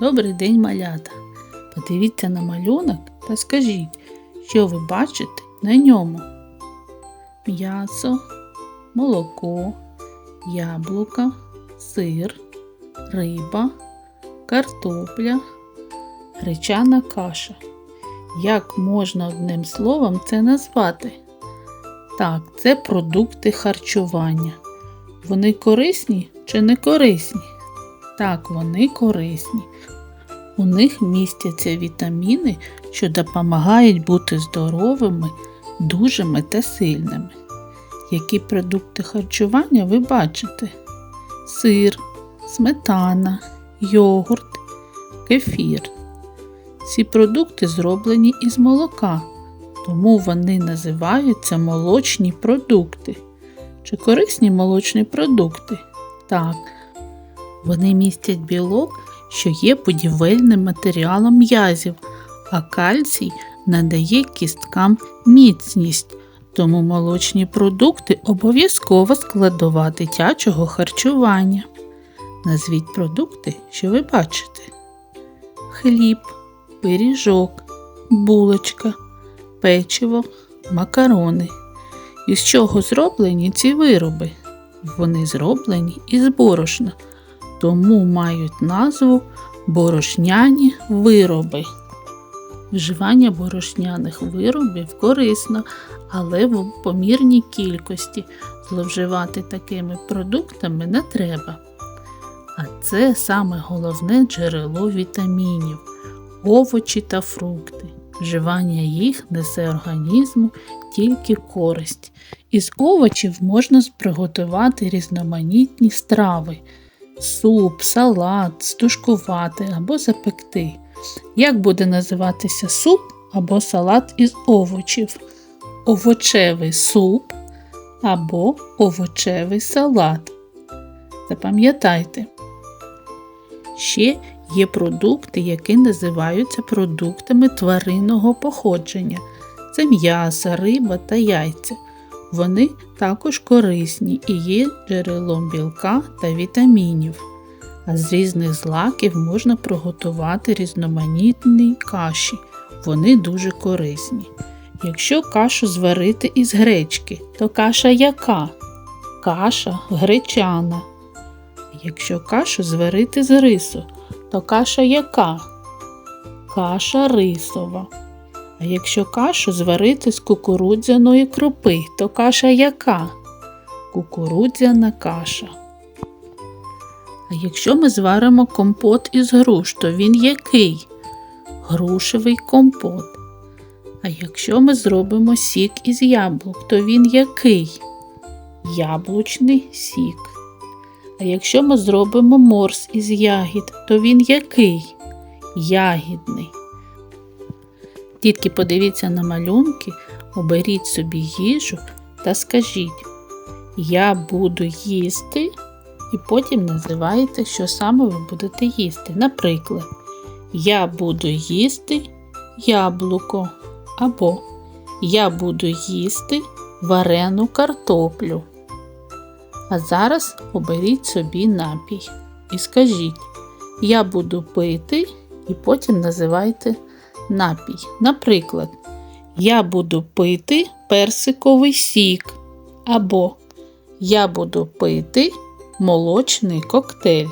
Добрий день, малята. Подивіться на малюнок та скажіть, що ви бачите на ньому. М'ясо, молоко, яблука, сир, риба, картопля, гречана каша. Як можна одним словом це назвати? Так, це продукти харчування. Вони корисні чи не корисні? Так, вони корисні. У них містяться вітаміни, що допомагають бути здоровими, дужими та сильними. Які продукти харчування ви бачите? Сир, сметана, йогурт, кефір. Ці продукти зроблені із молока, тому вони називаються молочні продукти. Чи корисні молочні продукти? Так. Вони містять білок, що є будівельним матеріалом м'язів, а кальцій надає кісткам міцність. Тому молочні продукти обов'язково складова дитячого харчування. Назвіть продукти, що ви бачите: хліб, пиріжок, булочка, печиво, макарони. Із чого зроблені ці вироби? Вони зроблені із борошна тому мають назву борошняні вироби. Вживання борошняних виробів корисно, але в помірній кількості зловживати такими продуктами не треба. А це саме головне джерело вітамінів, овочі та фрукти. Вживання їх несе організму тільки користь. Із овочів можна приготувати різноманітні страви суп, салат, стушкувати або запекти. Як буде називатися суп або салат із овочів? Овочевий суп або овочевий салат. Запам'ятайте. Ще є продукти, які називаються продуктами тваринного походження. Це м'ясо, риба та яйця. Вони також корисні і є джерелом білка та вітамінів. А з різних злаків можна приготувати різноманітні каші. Вони дуже корисні. Якщо кашу зварити із гречки, то каша яка? Каша гречана. Якщо кашу зварити з рису, то каша яка? Каша рисова. А якщо кашу зварити з кукурудзяної крупи, то каша яка? Кукурудзяна каша. А якщо ми зваримо компот із груш, то він який? Грушевий компот. А якщо ми зробимо сік із яблук, то він який? Яблучний сік. А якщо ми зробимо морс із ягід, то він який? Ягідний. Дітки, подивіться на малюнки, оберіть собі їжу та скажіть, я буду їсти, і потім називаєте, що саме ви будете їсти. Наприклад, я буду їсти яблуко або я буду їсти варену картоплю. А зараз оберіть собі напій і скажіть, я буду пити, і потім називайте напій. Наприклад, я буду пити персиковий сік, або я буду пити молочний коктейль.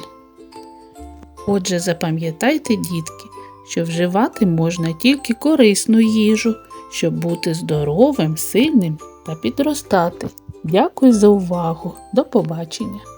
Отже, запам'ятайте, дітки, що вживати можна тільки корисну їжу, щоб бути здоровим, сильним та підростати. Дякую за увагу. До побачення!